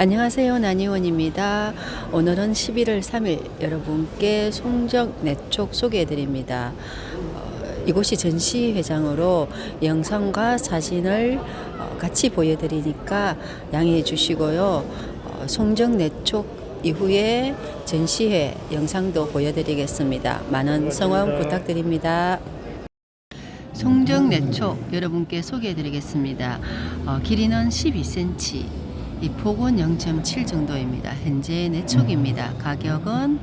안녕하세요. 난이원입니다. 오늘은 11월 3일 여러분께 송정 내촉 소개해 드립니다. 어, 이곳이 전시회장으로 영상과 사진을 어, 같이 보여드리니까 양해해 주시고요. 어, 송정 내촉 이후에 전시회 영상도 보여드리겠습니다. 많은 성원 부탁드립니다. 송정 내촉 여러분께 소개해 드리겠습니다. 어, 길이는 12cm, 이 폭은 0.7 정도입니다. 현재 내촉입니다. 가격은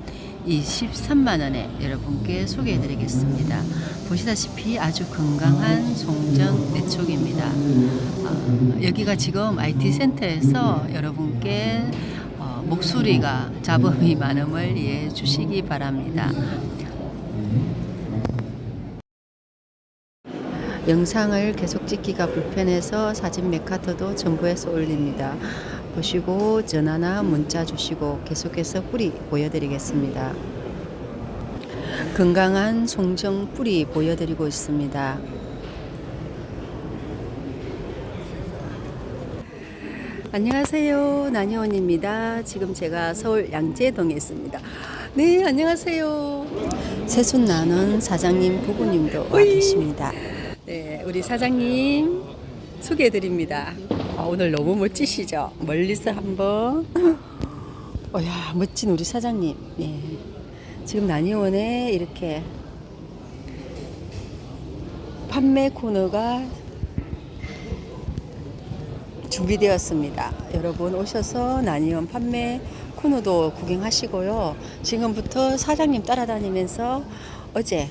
23만 원에 여러분께 소개해 드리겠습니다. 보시다시피 아주 건강한 송정 내촉입니다. 어, 여기가 지금 IT 센터에서 여러분께 어, 목소리가 잡음이 많음을 이해해 주시기 바랍니다. 영상을 계속 찍기가 불편해서 사진 메카트도 첨부해서 올립니다. 보시고 전화나 문자 주시고 계속해서 뿌리 보여드리겠습니다. 건강한 송정 뿌리 보여드리고 있습니다. 안녕하세요. 난효원입니다. 지금 제가 서울 양재동에 있습니다. 네, 안녕하세요. 새순 나는 사장님 부부님도 와 계십니다. 네, 우리 사장님 소개해 드립니다. 아, 오늘 너무 멋지시죠? 멀리서 한번. 어야, 멋진 우리 사장님. 예. 지금 난이원에 이렇게 판매 코너가 준비되었습니다. 여러분 오셔서 난이원 판매 코너도 구경하시고요. 지금부터 사장님 따라다니면서 어제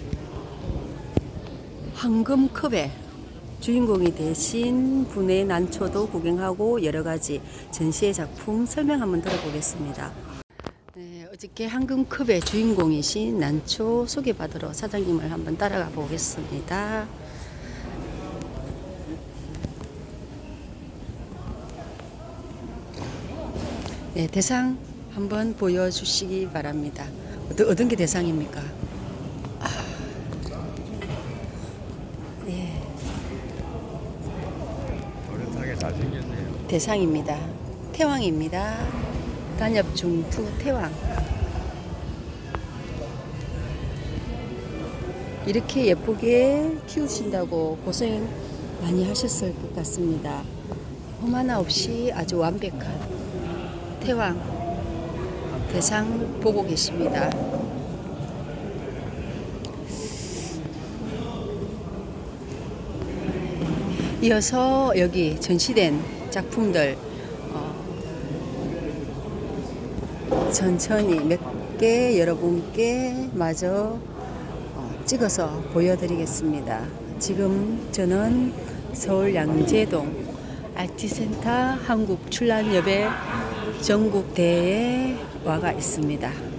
황금컵의 주인공이 되신 분의 난초도 구경하고 여러 가지 전시의 작품 설명 한번 들어보겠습니다. 네, 어저께 황금컵의 주인공이신 난초 소개받으러 사장님을 한번 따라가 보겠습니다. 네, 대상 한번 보여주시기 바랍니다. 어떤 게 대상입니까? 아, 네, 잘생겼네요. 대상입니다. 태왕입니다. 단엽 중투 태왕. 이렇게 예쁘게 키우신다고 고생 많이 하셨을 것 같습니다. 험 하나 없이 아주 완벽한 태왕 대상 보고 계십니다. 이어서 여기 전시된 작품들 어, 천천히 몇 개 여러분께 마저 어, 찍어서 보여드리겠습니다. 지금 저는 서울 양재동 RT센터 한국 출란협의 전국 대회에 와가 있습니다.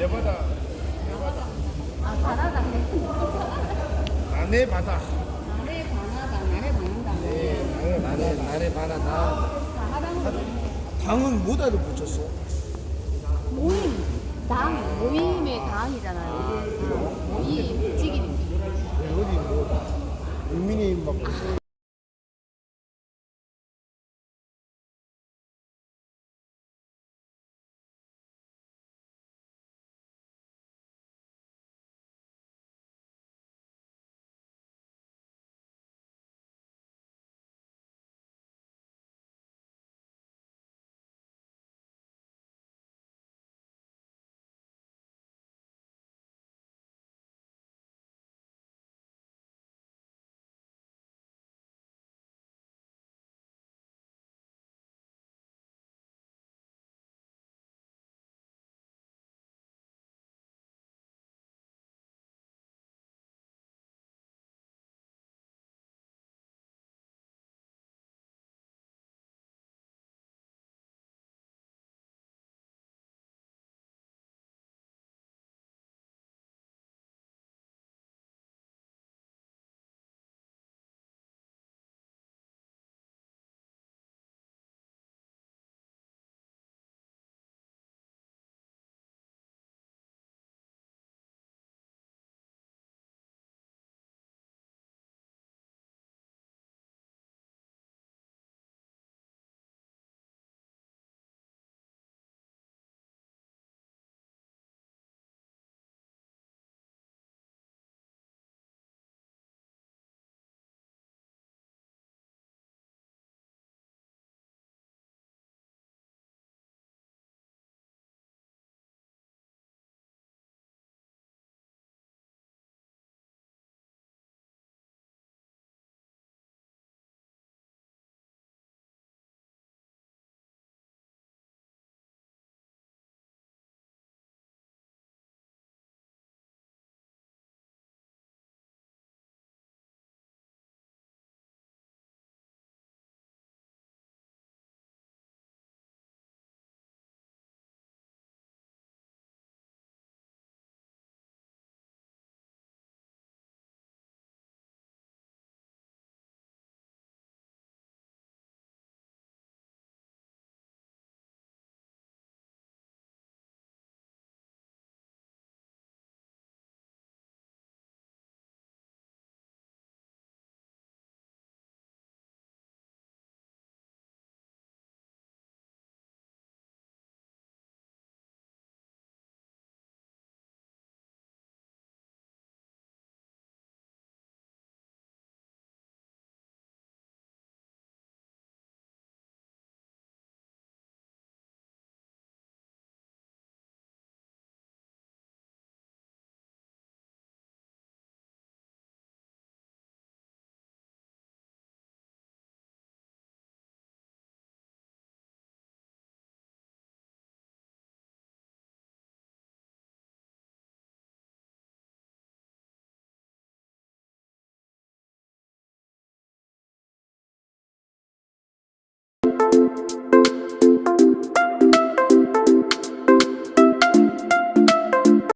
네바다. 아, 바나다. 나네 바다. 나네 바다. 나네 바다. 네, 나네 나네 바나다. 당은 뭐다를 붙였어? 모임. 당. 모임의 당이잖아요. 아, 모임. 직인. 어디 뭐? 국민의힘 막.